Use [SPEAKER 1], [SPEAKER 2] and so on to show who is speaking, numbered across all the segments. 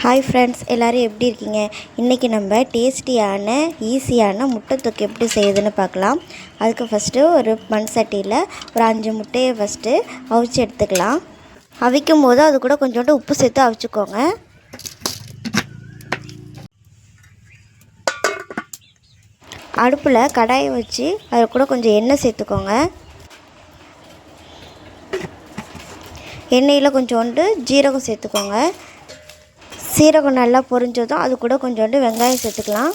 [SPEAKER 1] Hi friends எல்லோரும் எப்படி இருக்கீங்க? இன்றைக்கி நம்ம டேஸ்டியான ஈஸியான முட்டை தொக்கு எப்படி செய்யுதுன்னு பார்க்கலாம். அதுக்கு ஃபஸ்ட்டு ஒரு மண் சட்டியில் ஒரு அஞ்சு முட்டையை ஃபஸ்ட்டு அவிச்சு எடுத்துக்கலாம். அவிக்கும் போது அது கூட கொஞ்சோண்டு உப்பு சேர்த்து அவிச்சுக்கோங்க. அடுப்பில் கடாயை வச்சு அது கூட கொஞ்சம் எண்ணெய் சேர்த்துக்கோங்க. எண்ணெயில் கொஞ்சோண்டு ஜீரகம் சேர்த்துக்கோங்க. சீரகம் நல்லா பொரிஞ்சதும் அது கூட கொஞ்சோண்டு வெங்காயம் சேர்த்துக்கலாம்.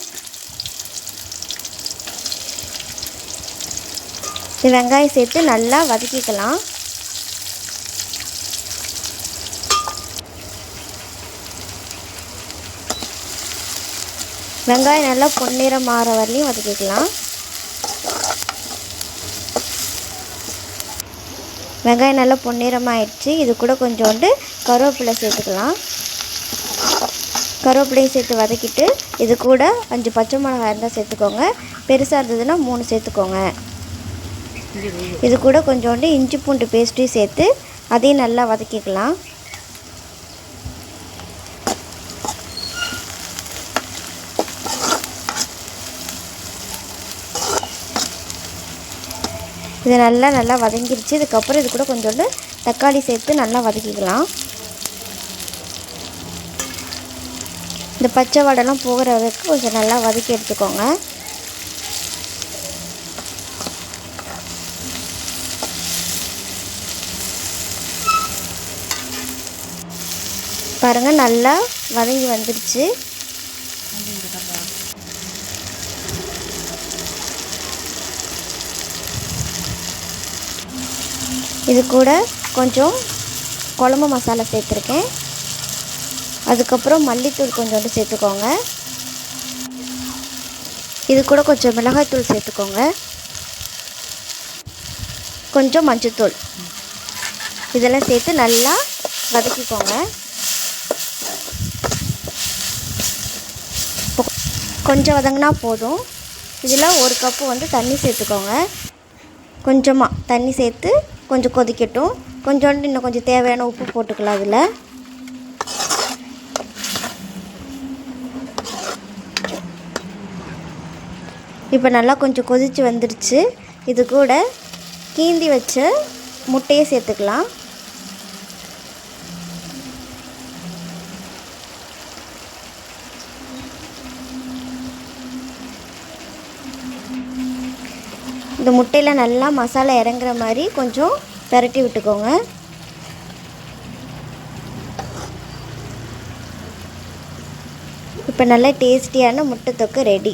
[SPEAKER 1] இந்த வெங்காயம் சேர்த்து நல்லா வதக்கிக்கலாம். வெங்காயம் நல்லா பொன்னிறம் மாற வரலையும் வதக்கிக்கலாம். வெங்காயம் நல்லா பொன்னிறமாயிடுச்சு. இது கூட கொஞ்சோண்டு கருவேப்பிலை சேர்த்துக்கலாம். கருவேப்பிலையும் சேர்த்து வதக்கிட்டு இது கூட அஞ்சு பச்சை மிளகாய் இருந்தால் சேர்த்துக்கோங்க. பெருசாக இருந்ததுன்னா மூணு சேர்த்துக்கோங்க. இது கூட கொஞ்சோண்டு இஞ்சி பூண்டு பேஸ்ட்டையும் சேர்த்து அதையும் நல்லா வதக்கிக்கலாம். இது நல்லா நல்லா வதங்கிருச்சு. இதுக்கப்புறம் இது கூட கொஞ்சோண்டு தக்காளி சேர்த்து நல்லா வதக்கிக்கலாம். இந்த பச்சை வடைலாம் போகிற வரைக்கும் கொஞ்சம் நல்லா வதக்கி எடுத்துக்கோங்க. பாருங்கள் நல்லா வதங்கி வந்துடுச்சு இது கூட கொஞ்சம் குழம்பு மசாலா சேர்த்துருக்கேன். அதுக்கப்புறம் மல்லித்தூள் கொஞ்சோண்டு சேர்த்துக்கோங்க. இது கூட கொஞ்சம் மிளகாய்த்தூள் சேர்த்துக்கோங்க. கொஞ்சம் மஞ்சத்தூள். இதெல்லாம் சேர்த்து நல்லா வதக்கிக்கோங்க. கொஞ்சம் வதங்கினா போதும். இதில் ஒரு கப்பு வந்து தண்ணி சேர்த்துக்கோங்க. கொஞ்சமாக தண்ணி சேர்த்து கொஞ்சம் கொதிக்கட்டும். கொஞ்சோண்டு இன்னும் கொஞ்சம் தேவையான உப்பு போட்டுக்கலாம் அதில். இப்போ நல்லா கொஞ்சம் கொதித்து வந்துடுச்சு. இது கூட கீந்தி வச்ச முட்டையை சேர்த்துக்கலாம். இந்த முட்டையில் நல்லா மசாலா இறங்குற மாதிரி கொஞ்சம் பெரட்டி விட்டுக்கோங்க. இப்போ நல்லா டேஸ்டியான முட்டை தொக்கு ரெடி.